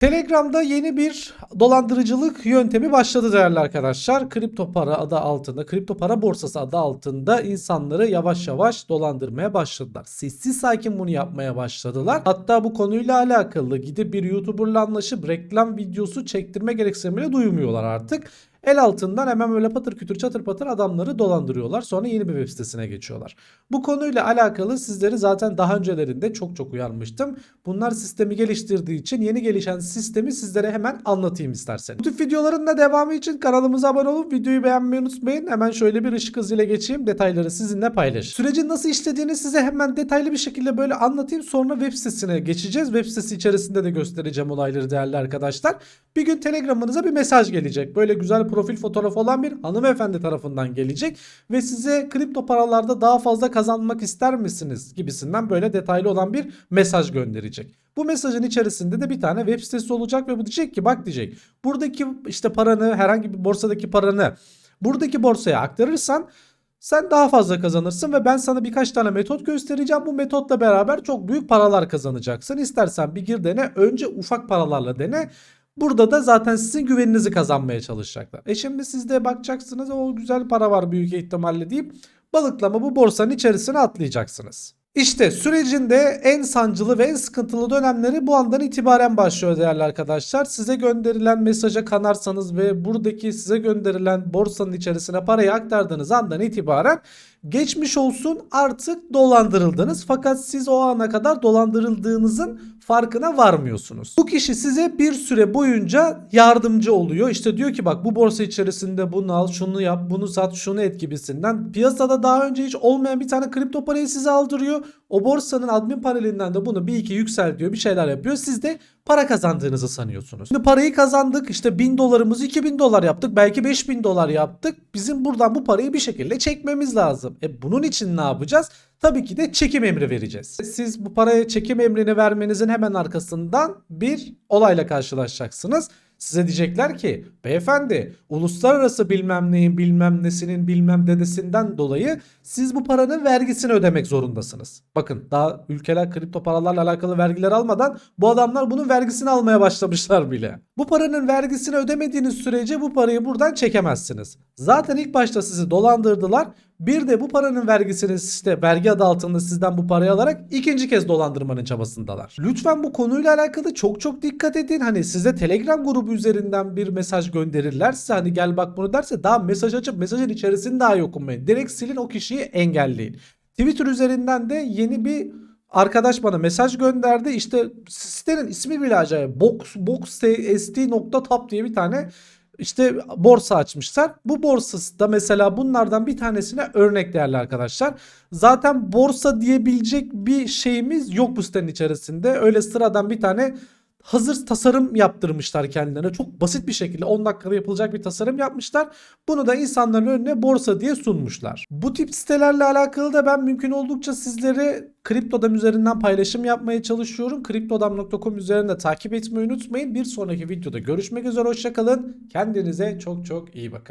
Telegram'da yeni bir dolandırıcılık yöntemi başladı değerli arkadaşlar. Kripto para adı altında, kripto para borsası adı altında insanları yavaş yavaş dolandırmaya başladılar. Sessiz sakin bunu yapmaya başladılar. Hatta bu konuyla alakalı gidip bir YouTuber'la anlaşıp reklam videosu çektirme gereksinimi duymuyorlar artık. El altından hemen böyle patır kütür çatır patır adamları dolandırıyorlar. Sonra yeni bir web sitesine geçiyorlar. Bu konuyla alakalı sizleri zaten daha öncelerinde çok çok uyarmıştım. Bunlar sistemi geliştirdiği için yeni gelişen sistemi sizlere hemen anlatayım isterseniz. Bu tip videoların da devamı için kanalımıza abone olup videoyu beğenmeyi unutmayın. Hemen şöyle bir ışık hızıyla geçeyim. Detayları sizinle paylaşayım. Sürecin nasıl işlediğini size hemen detaylı bir şekilde böyle anlatayım. Sonra web sitesine geçeceğiz. Web sitesi içerisinde de göstereceğim olayları değerli arkadaşlar. Bir gün Telegram'ınıza bir mesaj gelecek. Böyle güzel profil fotoğrafı olan bir hanımefendi tarafından gelecek ve size kripto paralarda daha fazla kazanmak ister misiniz gibisinden böyle detaylı olan bir mesaj gönderecek. Bu mesajın içerisinde de bir tane web sitesi olacak ve bu diyecek ki bak diyecek. Buradaki işte paranı herhangi bir borsadaki paranı buradaki borsaya aktarırsan sen daha fazla kazanırsın ve ben sana birkaç tane metot göstereceğim. Bu metotla beraber çok büyük paralar kazanacaksın. İstersen bir gir dene. Önce ufak paralarla dene. Burada da zaten sizin güveninizi kazanmaya çalışacaklar. E şimdi siz de bakacaksınız o güzel para var büyük ihtimalle deyip balıklama bu borsanın içerisine atlayacaksınız. İşte sürecinde en sancılı ve en sıkıntılı dönemleri bu andan itibaren başlıyor değerli arkadaşlar. Size gönderilen mesaja kanarsanız ve buradaki size gönderilen borsanın içerisine parayı aktardığınız andan itibaren geçmiş olsun artık dolandırıldınız. Fakat siz o ana kadar dolandırıldığınızın farkına varmıyorsunuz. Bu kişi size bir süre boyunca yardımcı oluyor. İşte diyor ki bak bu borsa içerisinde bunu al, şunu yap, bunu sat, şunu et gibisinden. Piyasada daha önce hiç olmayan bir tane kripto parayı size aldırıyor. O borsanın admin panelinden de bunu bir iki yükseltiyor, bir şeyler yapıyor. Siz de para kazandığınızı sanıyorsunuz. Şimdi parayı kazandık işte 1000 dolarımızı 2000 dolar yaptık belki 5000 dolar yaptık. Bizim buradan bu parayı bir şekilde çekmemiz lazım. E bunun için ne yapacağız? Tabii ki de çekim emri vereceğiz. Siz bu paraya çekim emrini vermenizin hemen arkasından bir olayla karşılaşacaksınız. Size diyecekler ki beyefendi uluslararası bilmem neyin bilmem nesinin bilmem dedesinden dolayı siz bu paranın vergisini ödemek zorundasınız. Bakın daha ülkeler kripto paralarla alakalı vergiler almadan bu adamlar bunun vergisini almaya başlamışlar bile. Bu paranın vergisini ödemediğiniz sürece bu parayı buradan çekemezsiniz. Zaten ilk başta sizi dolandırdılar. Bir de bu paranın vergisini işte vergi adı altında sizden bu parayı alarak ikinci kez dolandırmanın çabasındalar. Lütfen bu konuyla alakalı çok çok dikkat edin. Hani size Telegram grubu üzerinden bir mesaj gönderirlerse hani gel bak bunu derse daha mesaj açıp mesajın içerisini daha iyi okumayın. Direkt silin o kişiyi engelleyin. Twitter üzerinden de yeni bir arkadaş bana mesaj gönderdi. İşte sitenin ismi bile acayip. Box, boxst.tap diye bir tane işte borsa açmışlar. Bu borsası da mesela bunlardan bir tanesine örnek değerli arkadaşlar. Zaten borsa diyebilecek bir şeyimiz yok bu sitenin içerisinde. Öyle sıradan bir tane hazır tasarım yaptırmışlar kendilerine. Çok basit bir şekilde 10 dakikada yapılacak bir tasarım yapmışlar. Bunu da insanların önüne borsa diye sunmuşlar. Bu tip sitelerle alakalı da ben mümkün oldukça sizlere Kriptodam üzerinden paylaşım yapmaya çalışıyorum. Kriptodam.com üzerinde takip etmeyi unutmayın. Bir sonraki videoda görüşmek üzere. Hoşçakalın. Kendinize çok çok iyi bakın.